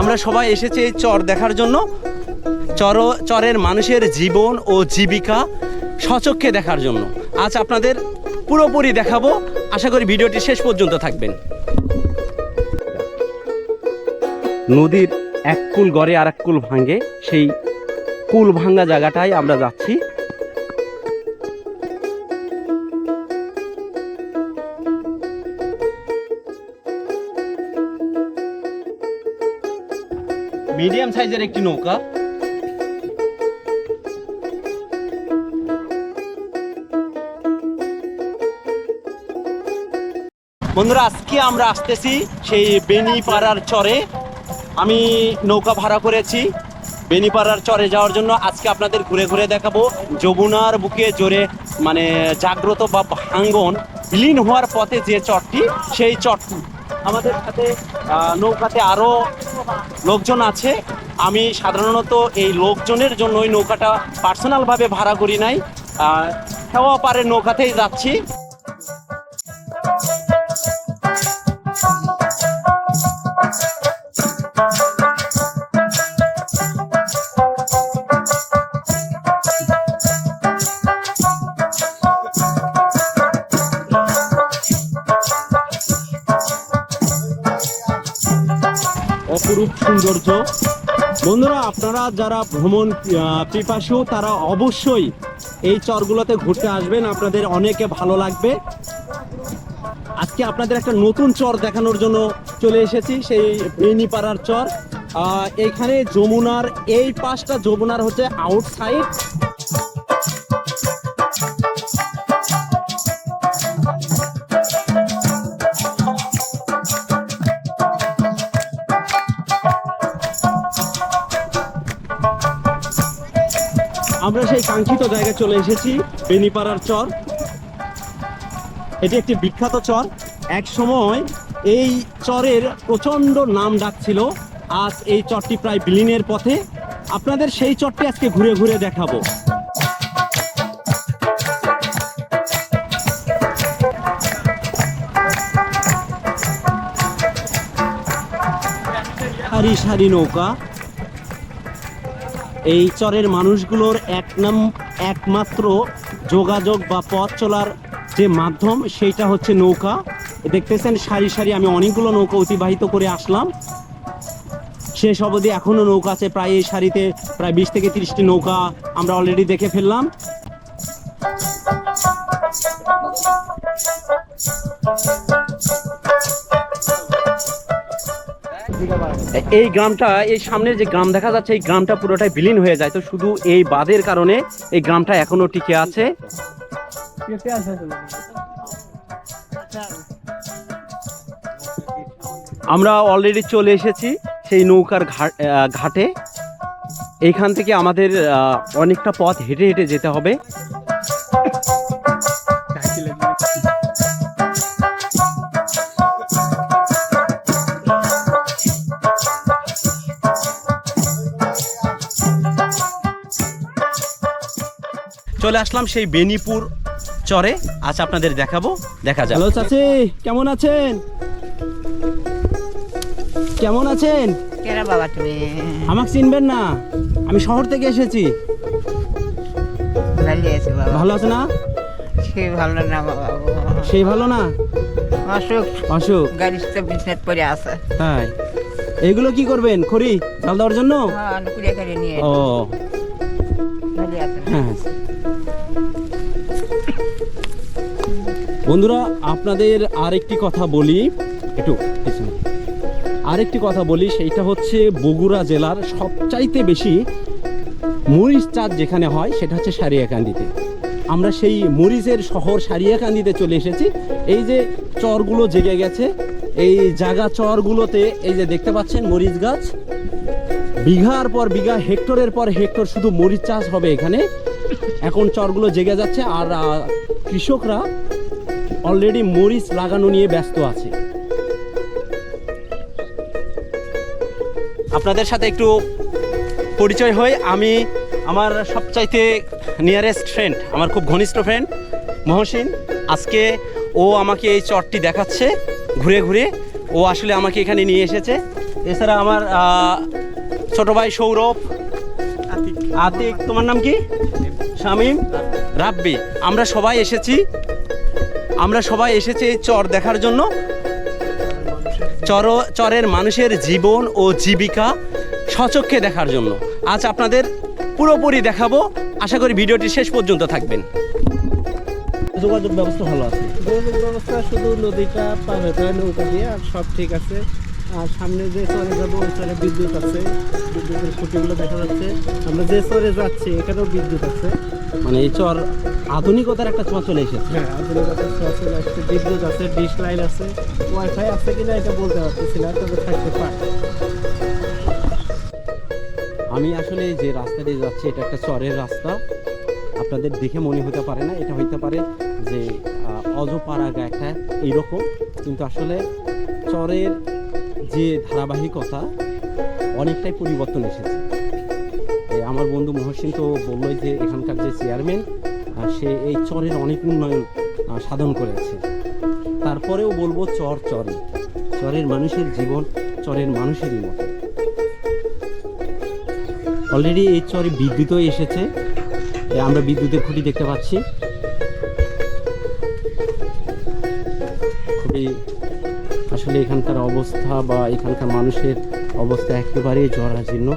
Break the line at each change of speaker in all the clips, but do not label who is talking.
আমরা সবাই এসেছি এই চর দেখার জন্য। চর, চরের মানুষের জীবন ও জীবিকা সচক্ষে দেখার জন্য। আজ আপনাদের পুরোপুরি দেখাবো। আশা করি ভিডিওটি শেষ পর্যন্ত থাকবেন। নদীর এক কুল গড়ে আর এক কুল ভাঙে। সেই কুল ভাঙ্গা জায়গাটায় আমরা যাচ্ছি। মিডিয়াম সাইজের একটি নৌকা। বন্ধুরা, আজকে আমরা আসতেছি সেই বেনিপাড়ার চরে। আমি নৌকা ভাড়া করেছি। বেনিপাড়ার চরে যাওয়ার জন্য আজকে আপনাদের ঘুরে ঘুরে দেখাবো। যমুনার বুকে জোরে মানে জাগ্রত বা ভাঙ্গন, বিলীন হওয়ার পথে যে চরটি, সেই চরটি। আমাদের সাথে নৌকাতে আরও লোকজন আছে। আমি সাধারণত এই লোকজনের জন্য ওই নৌকাটা পার্সোনালভাবে ভাড়া করি নাই। হেওয়া পারে নৌকাতেই যাচ্ছি। সৌন্দর্য। বন্ধুরা আপনারা যারা ভ্রমণ পিপাসু তারা অবশ্যই এই চরগুলোতে ঘুরতে আসবেন। আপনাদের অনেকে ভালো লাগবে। আজকে আপনাদের একটা নতুন চর দেখানোর জন্য চলে এসেছি সেই বেনিপাড়ার চর। আহ, এইখানে যমুনার এই পাশটা যমুনার হচ্ছে আউটসাইড কাঙ্ক্ষিত জায়গায় চলে এসেছি, বেনিপাড়ার চর। এটি একটি বিখ্যাত চর। এক সময় এই চরের প্রচণ্ড নাম ডাক ছিল। আজ এই চরটি প্রায় বিলীনের পথে। আপনাদের সেই চরটি আজকে ঘুরে ঘুরে দেখাবো। সারি সারি নৌকা। এই চরের মানুষগুলোর এক নাম, একমাত্র যোগাযোগ বা পথ চলার যে মাধ্যম, সেইটা হচ্ছে নৌকা। দেখতেছেন সারি সারি আমি অনেকগুলো নৌকা অতিবাহিত করে আসলাম। শেষ অবধি এখনও নৌকা আছে, প্রায় এই সারিতে প্রায় বিশ থেকে তিরিশটি নৌকা আমরা অলরেডি দেখে ফেললাম। এই গ্রামটা, এই সামনের যে গ্রাম দেখা যাচ্ছে, এই গ্রামটা পুরোটাই বিলীন হয়ে যায়। তো শুধু এই বাঁধের কারণে এই গ্রামটা এখনও টিকে আছে। আমরা অলরেডি চলে এসেছি সেই নৌকার ঘাট। এইখান থেকে আমাদের অনেকটা পথ হেঁটে হেঁটে যেতে হবে। চলে আসলাম সেই বেনিপুর চরে। আজ আপনাদের দেখাবো দেখা যাক। হ্যালো চাচি কেমন আছেন? কেমন আছেন?
কেরা বাবা তুমি?
আমাকে চিনবেন না। আমি শহর থেকে এসেছি।
ভালো আছে বাবা?
ভালো আছে না?
সে ভালো না বাবা।
সেই ভালো না?
অসুখ।
অসুখ?
গাড়ির তো বিছনাত পড়ে আছে।
তাই। এগুলো কি করবেন? খড়ি জাল দেওয়ার জন্য?
হ্যাঁ
ও বন্ধুরা, আপনাদের আরেকটি কথা বলি। একটু পিছনে। আরেকটি কথা বলি, সেইটা হচ্ছে বগুড়া জেলার সবচাইতে বেশি মরিচ চাষ যেখানে হয়, সেটা হচ্ছে সারিয়াকান্দিতে। আমরা সেই মরিচের শহর সারিয়াকান্দিতে চলে এসেছি। এই যে চরগুলো জেগে গেছে, এই জায়গা চরগুলোতে, এই যে দেখতে পাচ্ছেন মরিচ গাছ? বিঘার পর বিঘা, হেক্টরের পর হেক্টর শুধু মরিচ চাষ হবে এখানে। এখন চরগুলো জেগে যাচ্ছে, আর কৃষকরা অলরেডি মরিচ লাগানো নিয়ে ব্যস্ত আছে। আপনাদের সাথে একটু পরিচয় হই। আমি আমার সবচাইতে নিয়ারেস্ট ফ্রেন্ড আমার খুব ঘনিষ্ঠ ফ্রেন্ড মহসিন। আজকে ও আমাকে এই চটটি দেখাচ্ছে ঘুরে ঘুরে। ও আসলে আমাকে এখানে নিয়ে এসেছে। এছাড়া আমার ছোট ভাই সৌরভ। আতিক তোমার নাম কি? শামিম। রাব্বি। আমরা সবাই এসেছি আমরা সবাই এসেছি এই চর দেখার জন্য। চর চরের মানুষের জীবন ও জীবিকা সচক্ষে দেখার জন্য। আজ আপনাদের পুরোপুরি দেখাবো। আশা করি ভিডিওটি শেষ পর্যন্ত থাকবেন। যোগাযোগ ব্যবস্থা ভালো আছে?
যোগাযোগ ব্যবস্থা শুধু নদীটা পার হতে হয় নৌকা দিয়ে আর সব ঠিক আছে। আর সামনে যে চরে যাব ওই চরে বিদ্যুৎ আছে। বিদ্যুতের খুঁটিগুলো দেখা যাচ্ছে। আমরা যে চরে যাচ্ছি এখানেও বিদ্যুৎ আছে।
মানে এই চর আধুনিকতার একটা ছোঁয়া চলে এসেছে।
হ্যাঁ আধুনিকতার ছোঁয়া চলে আসছে। বিদ্যুৎ আছে ডিশ লাইন আছে। ওয়াইফাই আছে কিনা এটা বলতে পারতেছি না তবে থাকতে পারে।
আমি আসলে যে রাস্তা দিয়ে যাচ্ছি এটা একটা চরের রাস্তা। আপনাদের দেখে মনে হতে পারে না এটা হইতে পারে যে আহ, অজপাড়াগা একটা এইরকম। কিন্তু আসলে চরের যে ধারাবাহিকতা অনেকটাই পরিবর্তন এসেছে। আমার বন্ধু মহসিন তো বলল যে এখানকার যে চেয়ারম্যান সে এই চরের অনেক উন্নয়ন সাধন করেছে। তারপরেও বলব চর চরে চরের মানুষের জীবন চরের মানুষেরই মতো। অলরেডি এই চরে বিদ্যুৎও এসেছে। আমরা বিদ্যুতের খুঁটি দেখতে পাচ্ছি। খুবই আসলে এখানকার অবস্থা বা এখানকার মানুষের অবস্থা একেবারেই জরাজীর্ণ।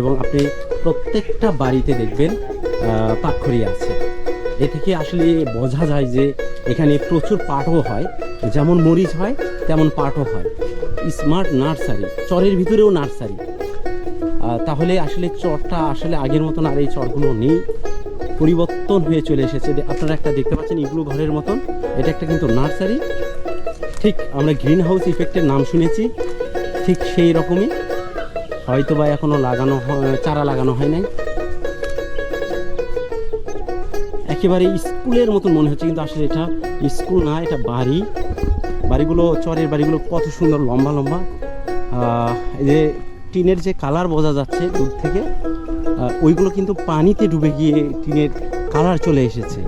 এবং আপনি প্রত্যেকটা বাড়িতে দেখবেন পাটখড়ি আছে। এ থেকে আসলে বোঝা যায় যে এখানে প্রচুর পাটও হয়। যেমন মরিচ হয়, তেমন পাটও হয়। স্মার্ট নার্সারি, চরের ভিতরেও নার্সারি। তাহলে আসলে চরটা আসলে আগের মতন আর এই চরগুলো নেই। পরিবর্তন হয়ে চলে এসেছে। আপনারা একটা দেখতে পাচ্ছেন ইগলু ঘরের মতন। এটা একটা কিন্তু নার্সারি। ঠিক আমরা গ্রিন হাউস ইফেক্টের নাম শুনেছি। ঠিক সেই রকমই। হয়তো বা এখনও লাগানো চারা লাগানো হয় নাই। একেবারে স্কুলের মতন মনে হচ্ছে, কিন্তু আসলে এটা স্কুল না, এটা বাড়ি। বাড়িগুলো, চরের বাড়িগুলো কত সুন্দর, লম্বা লম্বা। এই যে টিনের যে কালার বোঝা যাচ্ছে দূর থেকে ওইগুলো কিন্তু পানিতে ডুবে গিয়ে টিনের কালার চলে এসেছে।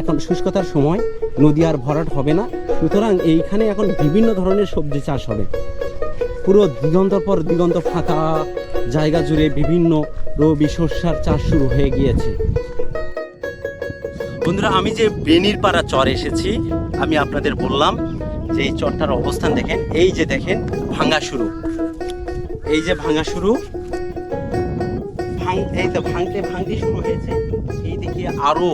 এখন শুষ্কতার সময়, নদী আর ভরাট হবে না। সুতরাং এইখানে এখন বিভিন্ন ধরনের সবজি চাষ হবে। পুরো দিগন্তর পর দিগন্ত ফাঁকা জায়গা জুড়ে বিভিন্ন রবি শস্যার চাষ শুরু হয়ে গিয়েছে। বন্ধুরা, আমি যে বেনির পাড়া চর এসেছি, আমি আপনাদের বললাম যে এই চরটার অবস্থান দেখেন। এই যে দেখেন ভাঙ্গা শুরু। এই যে ভাঙ্গা শুরু এই তো ভাঙতে ভাঙতে শুরু হয়েছে। এই দিকে আরও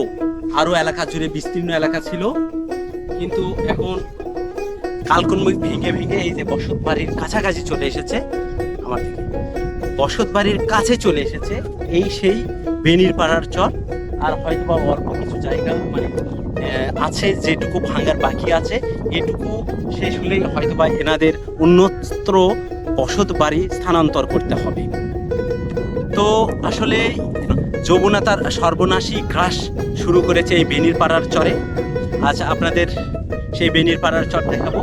আরও এলাকা জুড়ে বিস্তীর্ণ এলাকা ছিল। কিন্তু এখন কালকনমুখ ভেঙে ভেঙে এই যে বসত বাড়ির কাছাকাছি চলে এসেছে। আমার দিকে। বসত বাড়ির কাছে চলে এসেছে এই সেই বেনির পাড়ার চর। আর হয়তো বা অল্প জায়গা মানে আছে, যেটুকু ভাঙার বাকি আছে, এটুকু শেষ হলেই হয়তো বা এনাদের অন্যত্র বসত বাড়ি স্থানান্তর করতে হবে। তো আসলে যমুনা তার সর্বনাশী গ্রাস শুরু করেছে এই বেনির পাড়ার চরে। আচ্ছা আপনাদের সেই বেনির পাড়ার চর দেখাবো।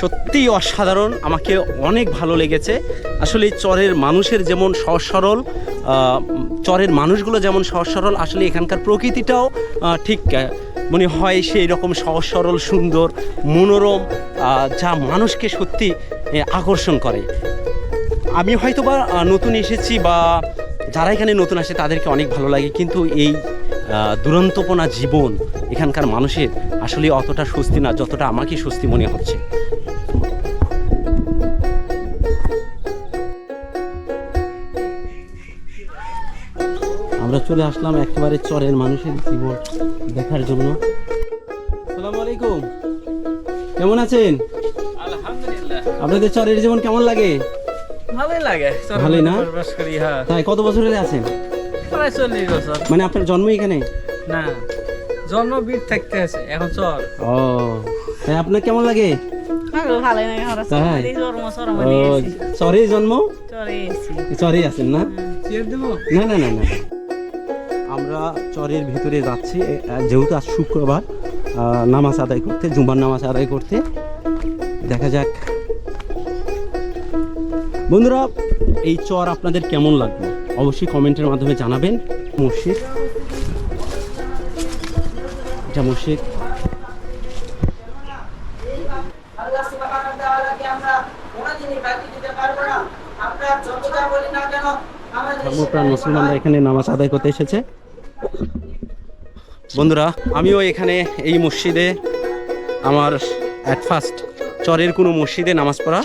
সত্যিই অসাধারণ, আমাকে অনেক ভালো লেগেছে। আসলে চরের মানুষের যেমন সহজ সরল চরের মানুষগুলো যেমন সহজ সরল আসলে এখানকার প্রকৃতিটাও ঠিক মনে হয় সেই রকম সহজ সরল সুন্দর, মনোরম যা মানুষকে সত্যি আকর্ষণ করে। আমি হয়তো বা নতুন এসেছি বা যারা এখানে নতুন আসে তাদেরকে অনেক ভালো লাগে, কিন্তু এই দুরন্তপনা জীবন এখানকার মানুষের আসলে অতটা স্বস্তি না, যতটা আমাকে স্বস্তি মনে হচ্ছে। আমরা চলে আসলাম একেবারে চরের মানুষের জীবন দেখার জন্য। সালাম আলাইকুম। কেমন আছেন?
আলহামদুলিল্লাহ।
আপনাদের চরের জীবন কেমন লাগে?
ভালোই লাগে।
ভালোই না?
হ্যাঁ।
তাই কত বছর হলে আছেন?
প্রায় চল্লিশ বছর।
মানে আপনার জন্ম এখানে?
না জন্ম বীর থাকতে আছে এখন চর।
ও তাই আপনার কেমন লাগে? চরে জন্ম চরে আছেন না? না না না না। আমরা চরের ভিতরে যাচ্ছি যেহেতু আজ শুক্রবার নামাজ আদায় করতে জুম্বার নামাজ আদায় করতে। দেখা যাক। বন্ধুরা, এই চর আপনাদের কেমন লাগল? অবশ্যই কমেন্টের মাধ্যমে জানাবেন। মসজিদ। এটা মসজিদ। ধর্মপ্রাণ মুসলমানরা এখানে নামাজ আদায় করতে এসেছে। বন্ধুরা আমিও এখানে এই মসজিদে আমার অ্যাট ফার্স্ট চরের কোনো মসজিদে নামাজ পড়া